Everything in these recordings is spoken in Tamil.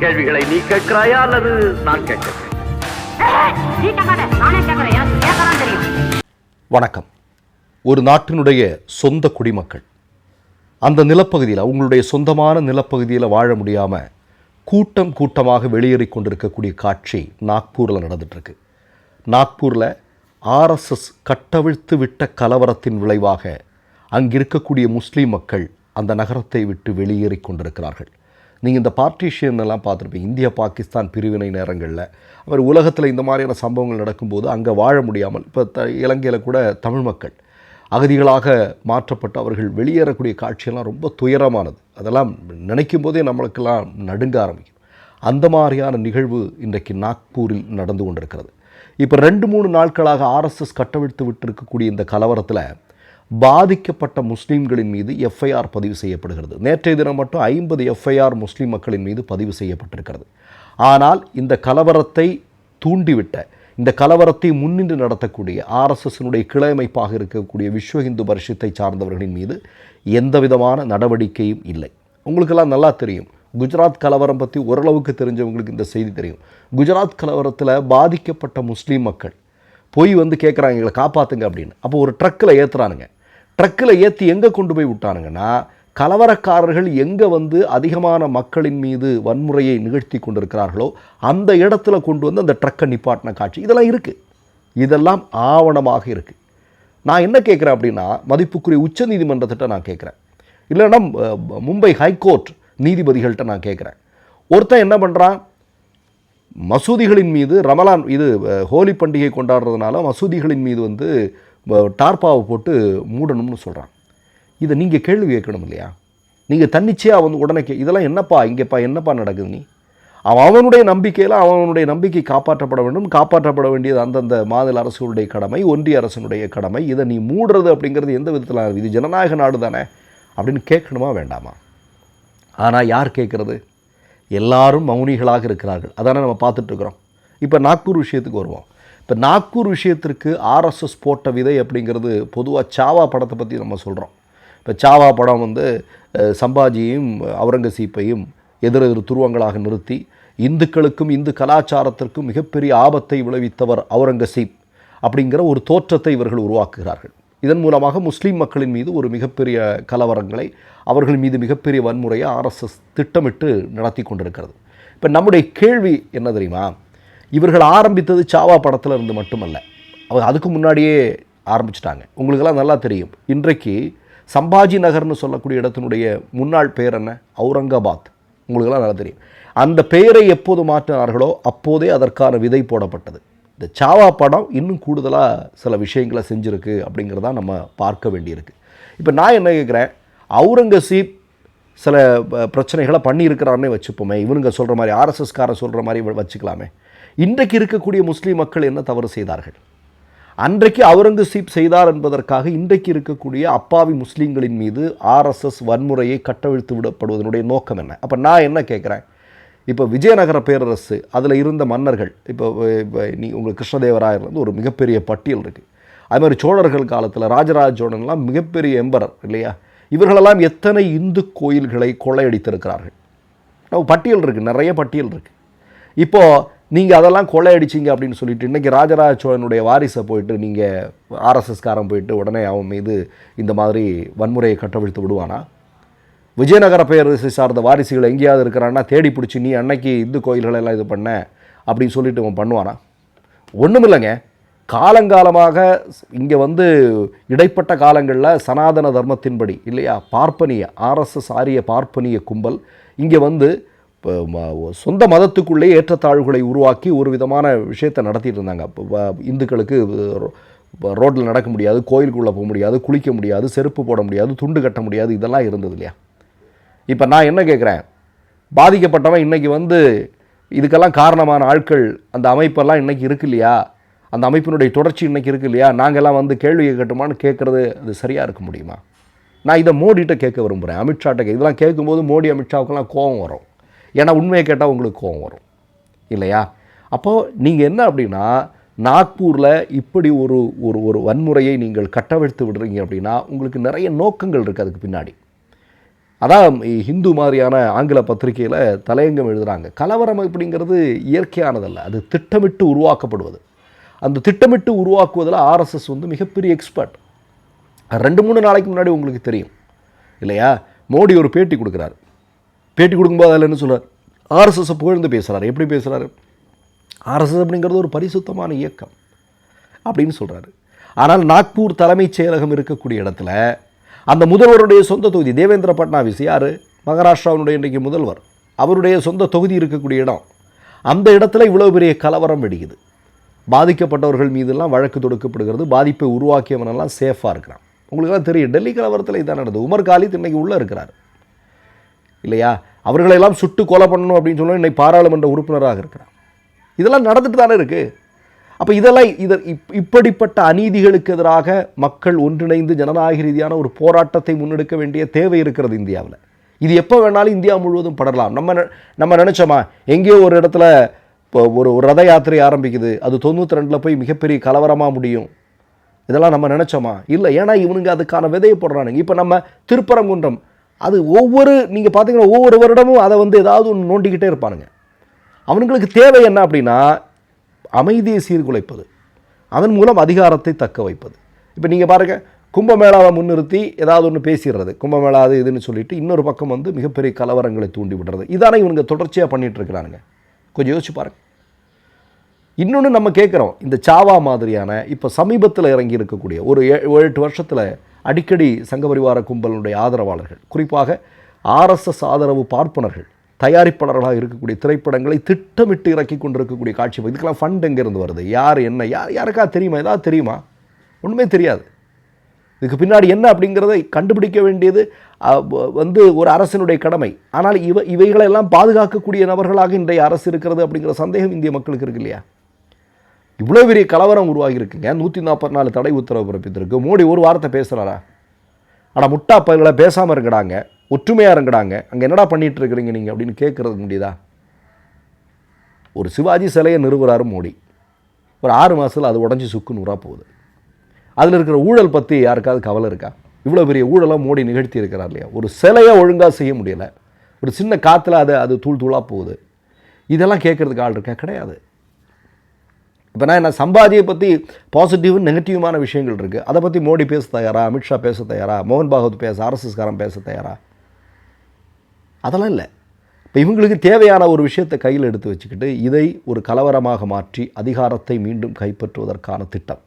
கேள்விகளை நீ கேட்கிறாயா அல்லது நான் கேட்கிறேன்? வணக்கம். ஒரு நாட்டினுடைய சொந்த குடிமக்கள். அந்த நிலப்பகுதியில் அவங்களுடைய சொந்தமான நிலப்பகுதியில் வாழ முடியாமல் கூட்டம் கூட்டமாக வெளியேறி கொண்டிருக்கக்கூடிய காட்சி நாக்பூரில் நடந்துட்டுருக்கு. நாக்பூரில் ஆர்எஸ்எஸ் கட்டவிழ்த்து விட்ட கலவரத்தின் விளைவாக அங்கிருக்கக்கூடிய முஸ்லீம் மக்கள் அந்த நகரத்தை விட்டு வெளியேறி கொண்டிருக்கிறார்கள். நீங்கள் இந்த பார்ட்டிஷியனெல்லாம் பார்த்துருப்பீங்க. இந்தியா பாகிஸ்தான் பிரிவினை நேரங்களில். அவர் உலகத்தில் இந்த மாதிரியான சம்பவங்கள் நடக்கும்போது அங்கே வாழ முடியாமல் இப்போ த இலங்கையில் கூட தமிழ் மக்கள் அகதிகளாக மாற்றப்பட்டு அவர்கள் வெளியேறக்கூடிய காட்சியெல்லாம் ரொம்ப துயரமானது. அதெல்லாம் நினைக்கும் போதே நம்மளுக்கெல்லாம் நடுங்க ஆரம்பிக்கும். அந்த மாதிரியான நிகழ்வு இன்றைக்கு நாக்பூரில் நடந்து கொண்டிருக்கிறது. இப்போ ரெண்டு மூணு நாட்களாக ஆர்எஸ்எஸ் கட்டவிழ்த்து விட்டு இருக்கக்கூடிய இந்த கலவரத்தில் பாதிக்கப்பட்ட முஸ்லீம்களின் மீது எஃப்ஐஆர் பதிவு செய்யப்படுகிறது. நேற்றைய தினம் மட்டும் ஐம்பது எஃப்ஐஆர் முஸ்லீம் மக்களின் மீது பதிவு செய்யப்பட்டிருக்கிறது. ஆனால் இந்த கலவரத்தை தூண்டிவிட்ட இந்த கலவரத்தை முன்னின்று நடத்தக்கூடிய ஆர்எஸ்எஸ்னுடைய கிளை அமைப்பாக இருக்கக்கூடிய விஸ்வ இந்து பரிஷத்தை சார்ந்தவர்களின் மீது எந்த விதமான நடவடிக்கையும் இல்லை. உங்களுக்கெல்லாம் நல்லா தெரியும். குஜராத் கலவரம் பற்றி ஓரளவுக்கு தெரிஞ்சவங்களுக்கு இந்த செய்தி தெரியும். குஜராத் கலவரத்தில் பாதிக்கப்பட்ட முஸ்லீம் மக்கள் போய் வந்து கேட்குறாங்க எங்களை காப்பாற்றுங்க அப்படின்னு. அப்போ ஒரு ட்ரக்கில் ஏற்றுறானுங்க ட்ரக்கில் ஏற்றி எங்கே கொண்டு போய் விட்டானுங்கன்னா கலவரக்காரர்கள் எங்கே வந்து அதிகமான மக்களின் மீது வன்முறையை நிகழ்த்தி கொண்டிருக்கிறார்களோ அந்த இடத்துல கொண்டு வந்து அந்த ட்ரக்கை நிப்பாட்டின காட்சி இதெல்லாம் இருக்குது இதெல்லாம் ஆவணமாக இருக்குது நான் என்ன கேட்குறேன் அப்படின்னா மதிப்புக்குரிய உச்சநீதிமன்றத்திட்ட நான் கேட்குறேன். இல்லைன்னா மும்பை ஹைகோர்ட் நீதிபதிகள்கிட்ட நான் கேட்குறேன். ஒருத்தன் என்ன பண்ணுறான் மசூதிகளின் மீது ரமலான் இது ஹோலி பண்டிகை கொண்டாடுறதுனால மசூதிகளின் மீது வந்து டார்பாவை டார்ப்பாவை போட்டு மூடணும்னு சொல்கிறான் இதை நீங்கள் கேள்வி கேட்கணும் இல்லையா? நீங்கள் தன்னிச்சையாக வந்து உடனே கே இதெல்லாம் என்னப்பா இங்கேப்பா என்னப்பா நடக்குது நீ? அவன் அவனுடைய நம்பிக்கையில் அவனுடைய நம்பிக்கை காப்பாற்றப்பட வேண்டும். காப்பாற்றப்பட வேண்டியது அந்தந்த மாநில அரசுகளுடைய கடமை ஒன்றிய அரசனுடைய கடமை. இதை நீ மூடுறது அப்படிங்கிறது எந்த விதத்தில்? இது ஜனநாயக நாடு தானே அப்படின்னு கேட்கணுமா வேண்டாமா? ஆனால் யார் கேட்குறது? எல்லாரும் மௌனிகளாக இருக்கிறார்கள். அதானே நம்ம பார்த்துட்டு இருக்கிறோம். இப்போ நாக்பூர் விஷயத்துக்கு வருவோம். இப்போ நாக்பூர் விஷயத்திற்கு ஆர்எஸ்எஸ் போட்ட விதை அப்படிங்கிறது பொதுவாக சாவா படத்தை பற்றி நம்ம சொல்கிறோம் இப்போ சாவா படம் வந்து சம்பாஜியையும் அவுரங்கசீப்பையும் எதிரெதிர் துருவங்களாக நிறுத்தி இந்துக்களுக்கும் இந்து கலாச்சாரத்திற்கும் மிகப்பெரிய ஆபத்தை விளைவித்தவர் அவுரங்கசீப் அப்படிங்கிற ஒரு தோற்றத்தை இவர்கள் உருவாக்குகிறார்கள். இதன் மூலமாக முஸ்லீம் மக்களின் மீது ஒரு மிகப்பெரிய கலவரங்களை அவர்கள் மீது மிகப்பெரிய வன்முறையை ஆர்எஸ்எஸ் திட்டமிட்டு நடத்தி கொண்டிருக்கிறது. இப்போ நம்முடைய கேள்வி என்ன தெரியுமா? இவர்கள் ஆரம்பித்தது சாவா படத்தில் இருந்து மட்டுமல்ல. அவர் அதுக்கு முன்னாடியே ஆரம்பிச்சிட்டாங்க. உங்களுக்கெல்லாம் நல்லா தெரியும். இன்றைக்கு சம்பாஜி நகர்னு சொல்லக்கூடிய இடத்தினுடைய முன்னாள் பெயர் என்ன? அவுரங்காபாத். உங்களுக்கெல்லாம் நல்லா தெரியும். அந்த பெயரை எப்போது மாற்றினார்களோ அப்போதே அதற்கான விதை போடப்பட்டது. இந்த சாவா படம் இன்னும் கூடுதலாக சில விஷயங்களை செஞ்சுருக்கு அப்படிங்கிறதா நம்ம பார்க்க வேண்டியிருக்கு. இப்போ நான் என்ன கேட்குறேன் அவுரங்கசீப் சில பிரச்சனைகளை பண்ணியிருக்கிறாருன்னே வச்சுப்போமே. இவனுங்க சொல்கிற மாதிரி ஆர்எஸ்எஸ்காரன் சொல்கிற மாதிரி வச்சுக்கலாமே. இன்றைக்கு இருக்கக்கூடிய முஸ்லீம் மக்கள் என்ன தவறு செய்தார்கள்? அன்றைக்கு அவுரங்கசீப் செய்தார் என்பதற்காக இன்றைக்கு இருக்கக்கூடிய அப்பாவி முஸ்லீம்களின் மீது ஆர்எஸ்எஸ் வன்முறையை கட்டவிழ்த்து விடப்படுவதனுடைய நோக்கம் என்ன? அப்போ நான் என்ன கேட்குறேன் இப்போ விஜயநகர பேரரசு அதில் இருந்த மன்னர்கள் இப்போ இப்போ நீ உங்களுக்கு கிருஷ்ணதேவராயர்லேருந்து ஒரு மிகப்பெரிய பட்டியல் இருக்குது அது மாதிரி சோழர்கள் காலத்தில் ராஜராஜ சோழன்லாம் மிகப்பெரிய எம்பரர் இல்லையா? இவர்களெல்லாம் எத்தனை இந்து கோயில்களை கொள்ளையடித்திருக்கிறார்கள்? நம்ம பட்டியல் இருக்குது நிறைய பட்டியல் இருக்குது இப்போது நீங்கள் அதெல்லாம் கொள்ளையடிச்சிங்க அப்படின்னு சொல்லிட்டு இன்றைக்கி ராஜராஜ சோழனுடைய வாரிசை போயிட்டு நீங்கள் ஆர்எஸ்எஸ்காரன் போயிட்டு உடனே அவன் மீது இந்த மாதிரி வன்முறையை கட்டவிழ்த்து விடுவானா? விஜயநகர பேரரசை சார்ந்த வாரிசுகள் எங்கேயாவது இருக்கிறான்னா தேடி பிடிச்சி நீ அன்னைக்கு இந்து கோயில்களை எல்லாம் இது பண்ண அப்படின்னு சொல்லிட்டு அவன் பண்ணுவானா? ஒன்றும் இல்லைங்க காலங்காலமாக இங்கே வந்து இடைப்பட்ட காலங்களில் சனாதன தர்மத்தின்படி இல்லையா? பார்ப்பனிய ஆர்எஸ்எஸ் ஆரிய பார்ப்பனிய கும்பல் இங்கே வந்து சொந்த மதத்துக்குள்ளே ஏற்றத்தாழ்வுகளை உருவாக்கி ஒரு விதமான விஷயத்தை நடத்திட்டு இருந்தாங்க. இப்போ இந்துக்களுக்கு ரோட்டில் நடக்க முடியாது கோயிலுக்குள்ளே போக முடியாது குளிக்க முடியாது செருப்பு போட முடியாது துண்டு கட்ட முடியாது இதெல்லாம் இருந்தது இல்லையா? இப்போ நான் என்ன கேட்குறேன் பாதிக்கப்பட்டவன் இன்றைக்கி வந்து இதுக்கெல்லாம் காரணமான ஆட்கள் அந்த அமைப்பெல்லாம் இன்றைக்கி இருக்கு இல்லையா? அந்த அமைப்பினுடைய தொடர்ச்சி இன்றைக்கி இருக்கு இல்லையா? நாங்கள்லாம் வந்து கேள்வி கேட்கட்டுமான்னு கேட்குறது அது சரியாக இருக்க முடியுமா? நான் இதை மோடிகிட்ட கேட்க விரும்புகிறேன் அமித்ஷாட்ட கே- இதெல்லாம் கேட்கும்போது மோடி அமித்ஷாவுக்கெல்லாம் கோபம் வரும். ஏன்னா உண்மையை கேட்டால் உங்களுக்கு கோவம் வரும். இல்லையா? அப்போது நீங்கள் என்ன அப்படின்னா நாக்பூரில் இப்படி ஒரு ஒரு ஒரு வன்முறையை நீங்கள் கட்டவிழ்த்து விடுறீங்க அப்படின்னா உங்களுக்கு நிறைய நோக்கங்கள் இருக்குது அதுக்கு பின்னாடி. அதான் ஹிந்து மாதிரியான ஆங்கில பத்திரிகையில் தலையங்கம் எழுதுகிறாங்க கலவரம் அப்படிங்கிறது இயற்கையானதல்ல அது திட்டமிட்டு உருவாக்கப்படுவது. அந்த திட்டமிட்டு உருவாக்குவதில் ஆர்எஸ்எஸ் வந்து மிகப்பெரிய எக்ஸ்பர்ட். ரெண்டு மூணு நாளைக்கு முன்னாடி உங்களுக்கு தெரியும். இல்லையா? மோடி ஒரு பேட்டி கொடுக்குறாரு. பேட்டி கொடுக்கும்போது அதில் என்ன சொல்கிறார் ஆர்எஸ்எஸ்ஸை புகழ்ந்து பேசுகிறார் எப்படி பேசுகிறாரு ஆர்எஸ்எஸ் அப்படிங்கிறது ஒரு பரிசுத்தமான இயக்கம் அப்படின்னு சொல்கிறாரு ஆனால் நாக்பூர் தலைமைச் செயலகம் இருக்கக்கூடிய இடத்துல அந்த முதல்வருடைய சொந்த தொகுதி தேவேந்திர பட்னாவிஸ் யார்? மகாராஷ்டிராவினுடைய இன்றைக்கு முதல்வர். அவருடைய சொந்த தொகுதி இருக்கக்கூடிய இடம். அந்த இடத்துல இவ்வளோ பெரிய கலவரம் வெடிக்குது. பாதிக்கப்பட்டவர்கள் மீதெல்லாம் வழக்கு தொடுக்கப்படுகிறது. பாதிப்பை உருவாக்கியவனெல்லாம் சேஃபாக இருக்கிறான். உங்களுக்கெல்லாம் தெரியும் டெல்லி கலவரத்தில் இதான் நடந்தது. உமர் காலித் இன்றைக்கி உள்ளே இருக்கிறார். இல்லையா? அவர்களெல்லாம் சுட்டு கொலை பண்ணணும் அப்படின்னு சொல்லி இன்னைக்கு பாராளுமன்ற உறுப்பினராக இருக்கிறார் இதெல்லாம் நடந்துட்டு தானே இருக்குது அப்போ இதெல்லாம் இதை இப் இப்படிப்பட்ட அநீதிகளுக்கு எதிராக மக்கள் ஒன்றிணைந்து ஜனநாயக ரீதியான ஒரு போராட்டத்தை முன்னெடுக்க வேண்டிய தேவை இருக்கிறது இந்தியாவில். இது எப்போ வேணாலும் இந்தியா முழுவதும் படரலாம் நம்ம நம்ம நினச்சோமா? எங்கேயோ ஒரு இடத்துல இப்போ ஒரு ரத யாத்திரை ஆரம்பிக்குது. அது தொண்ணூற்றி ரெண்டில் போய் மிகப்பெரிய கலவரமாக முடியும். இதெல்லாம் நம்ம நினச்சோமா? இல்லை ஏன்னா இவனுங்க அதுக்கான விதையை போடுறானுங்க. இப்போ நம்ம திருப்பரங்குன்றம் அது ஒவ்வொரு நீங்கள் பார்த்தீங்கன்னா ஒவ்வொரு வருடமும் அதை வந்து ஏதாவது ஒன்று நோண்டிக்கிட்டே இருப்பானுங்க. அவனுங்களுக்கு தேவை என்ன அப்படின்னா அமைதியை சீர்குலைப்பது. அதன் மூலம் அதிகாரத்தை தக்க வைப்பது. இப்போ நீங்கள் பாருங்கள் கும்பமேளாவை முன்னிறுத்தி ஏதாவது ஒன்று பேசிடுறது. கும்பமேளா அது இதுன்னு சொல்லிட்டு இன்னொரு பக்கம் வந்து மிகப்பெரிய கலவரங்களை தூண்டி விடுறது. இதானே இவனுங்க தொடர்ச்சியாக பண்ணிட்டு கொஞ்சம் யோசிச்சு பாருங்க. இன்னொன்று நம்ம கேட்குறோம் இந்த சாவா மாதிரியான இப்போ சமீபத்தில் இறங்கி இருக்கக்கூடிய ஒரு ஏ- ஏழு எட்டு வருஷத்தில் அடிக்கடி சங்க பரிவார கும்பலுடைய ஆதரவாளர்கள் குறிப்பாக ஆர்எஸ்எஸ் ஆதரவு பார்ப்பனர்கள் தயாரிப்பாளர்களாக இருக்கக்கூடிய திரைப்படங்களை திட்டமிட்டு இறக்கி கொண்டிருக்கக்கூடிய காட்சி இதுக்கெல்லாம் ஃபண்ட் எங்கேருந்து வருது? யார் என்ன யார் யாருக்கா தெரியுமா? ஏதாவது தெரியுமா? ஒன்றுமே தெரியாது. இதுக்கு பின்னாடி என்ன அப்படிங்கிறதை கண்டுபிடிக்க வேண்டியது வந்து ஒரு அரசினுடைய கடமை. ஆனால் இவ இவைகளெல்லாம் பாதுகாக்கக்கூடிய நபர்களாக இன்றைய அரசு இருக்கிறது அப்படிங்கிற சந்தேகம் இந்திய மக்களுக்கு இருக்கு இல்லையா? இவ்வளோ பெரிய கலவரம் உருவாகியிருக்குங்க. நூற்றி நாற்பத்தி நாலு தடை உத்தரவு பிறப்பித்திருக்கு. மோடி ஒரு வார்த்தை பேசுகிறாரா ஆனால் முட்டா பயில்களை பேசாமல் இருக்கடாங்க ஒற்றுமையாக இருங்கடாங்க. அங்கே என்னடா பண்ணிகிட்டு இருக்கிறீங்க நீங்கள் அப்படின்னு கேட்குறது முடியுதா? ஒரு சிவாஜி சிலையை நிறுவுறாரு மோடி. ஒரு ஆறு மாதத்தில் அது உடஞ்சி சுக்கு நூறாக போகுது. அதில் இருக்கிற ஊழல் பற்றி யாருக்காவது கவலை இருக்கா? இவ்வளோ பெரிய ஊழலாக மோடி நிகழ்த்தி இருக்கிறார் இல்லையா? ஒரு சிலையை ஒழுங்காக செய்ய முடியலை. ஒரு சின்ன காற்றுல அது அது தூள் தூளாக போகுது. இதெல்லாம் கேட்குறதுக்கு ஆள் இருக்கா? கிடையாது. இப்போ நான் என்ன சம்பாதியை பற்றி பாசிட்டிவ் நெகட்டிவான விஷயங்கள் இருக்குது அதை பற்றி மோடி பேச தயாரா? அமித்ஷா பேச தயாரா? மோகன் பாகவத் பேச ஆர்எஸ்எஸ்காரன் பேச தயாரா? அதெல்லாம் இல்லை. இப்போ இவங்களுக்கு தேவையான ஒரு விஷயத்தை கையில் எடுத்து வச்சுக்கிட்டு இதை ஒரு கலவரமாக மாற்றி அதிகாரத்தை மீண்டும் கைப்பற்றுவதற்கான திட்டம்.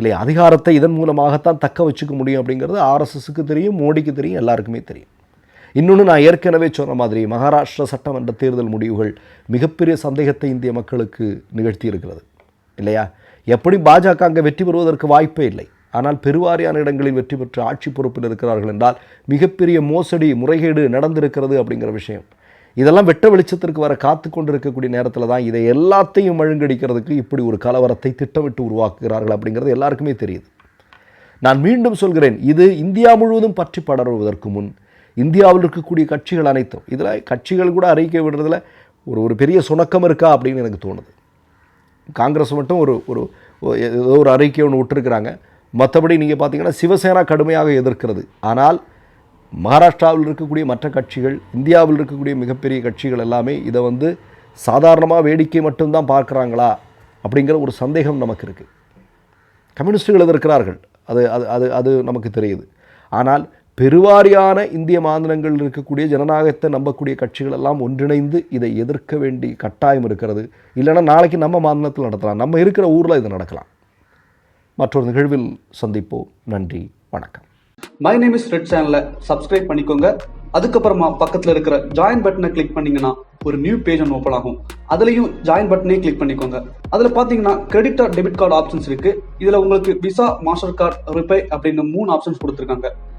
இல்லை அதிகாரத்தை இதன் மூலமாகத்தான் தக்க வச்சுக்க முடியும் அப்படிங்கிறது ஆர்எஸ்எஸ்க்கு தெரியும் மோடிக்கு தெரியும் எல்லாருக்குமே தெரியும். இன்னொன்று நான் ஏற்கனவே சொன்ன மாதிரி மகாராஷ்டிரா சட்டமன்ற தேர்தல் முடிவுகள் மிகப்பெரிய சந்தேகத்தை இந்திய மக்களுக்கு நிகழ்த்தி இருக்கிறது. இல்லையா? எப்படி பாஜக அங்கே வெற்றி பெறுவதற்கு வாய்ப்பே இல்லை. ஆனால் பெருவாரியான இடங்களில் வெற்றி பெற்று ஆட்சி பொறுப்பில் இருக்கிறார்கள் என்றால் மிகப்பெரிய மோசடி முறைகேடு நடந்திருக்கிறது அப்படிங்கிற விஷயம். இதெல்லாம் வெட்ட வெளிச்சத்திற்கு வர காத்து கொண்டிருக்கக்கூடிய நேரத்தில் தான் இதை எல்லாத்தையும் மழுங்கடிக்கிறதுக்கு இப்படி ஒரு கலவரத்தை திட்டமிட்டு உருவாக்குகிறார்கள் அப்படிங்கிறது எல்லாருக்குமே தெரியுது. நான் மீண்டும் சொல்கிறேன் இது இந்தியா முழுவதும் பற்றி படருவதற்கு முன் இந்தியாவில் இருக்கக்கூடிய கட்சிகள் அனைத்தும். இதில் கட்சிகள் கூட அறிக்கை விடுறதுல ஒரு ஒரு பெரிய சுணக்கம் இருக்கா அப்படின்னு எனக்கு தோணுது. காங்கிரஸ் மட்டும் ஒரு ஒரு ஏதோ ஒரு அறிக்கை ஒன்று விட்டுருக்குறாங்க. மற்றபடி நீங்கள் பார்த்தீங்கன்னா சிவசேனா கடுமையாக எதிர்க்கிறது. ஆனால் மகாராஷ்டிராவில் இருக்கக்கூடிய மற்ற கட்சிகள் இந்தியாவில் இருக்கக்கூடிய மிகப்பெரிய கட்சிகள் எல்லாமே இதை வந்து சாதாரணமாக வேடிக்கை மட்டும்தான் பார்க்குறாங்களா அப்படிங்கிற ஒரு சந்தேகம் நமக்கு இருக்குது கம்யூனிஸ்டுகள் எதிர்க்கிறார்கள். அது அது அது அது நமக்கு தெரியுது. ஆனால் பெருவாரியான இந்திய மாநிலங்களில் இருக்கக்கூடிய ஜனநாயகத்தை நம்பக்கூடிய கட்சிகள் எல்லாம் ஒன்றிணைந்து இதை எதிர்க்க வேண்டிய கட்டாயம் இருக்கிறது. இல்லைன்னா நாளைக்கு நம்ம மாநிலத்தில் நடத்தலாம். நம்ம இருக்கிற ஊரில் இது நடக்கலாம். மற்றொரு நிகழ்வில் சந்திப்போம். நன்றி. வணக்கம். மை நேம் இஸ் ரெட் சேனலை சப்ஸ்கிரைப் பண்ணிக்கோங்க. அதுக்கப்புறமா பக்கத்தில் இருக்கிற ஜாயின் பட்டனை கிளிக் பண்ணீங்கன்னா ஒரு நியூ பேஜ் ஒன்று ஓப்பன் ஆகும். அதுலேயும் ஜாயின் பட்டனே கிளிக் பண்ணிக்கோங்க. அதில் பார்த்தீங்கன்னா credit or debit card options இருக்குது இதில் உங்களுக்கு விசா மாஸ்டர் கார்டு ரிப்பே அப்படின்னு மூணு ஆப்ஷன்ஸ் கொடுத்துருக்காங்க.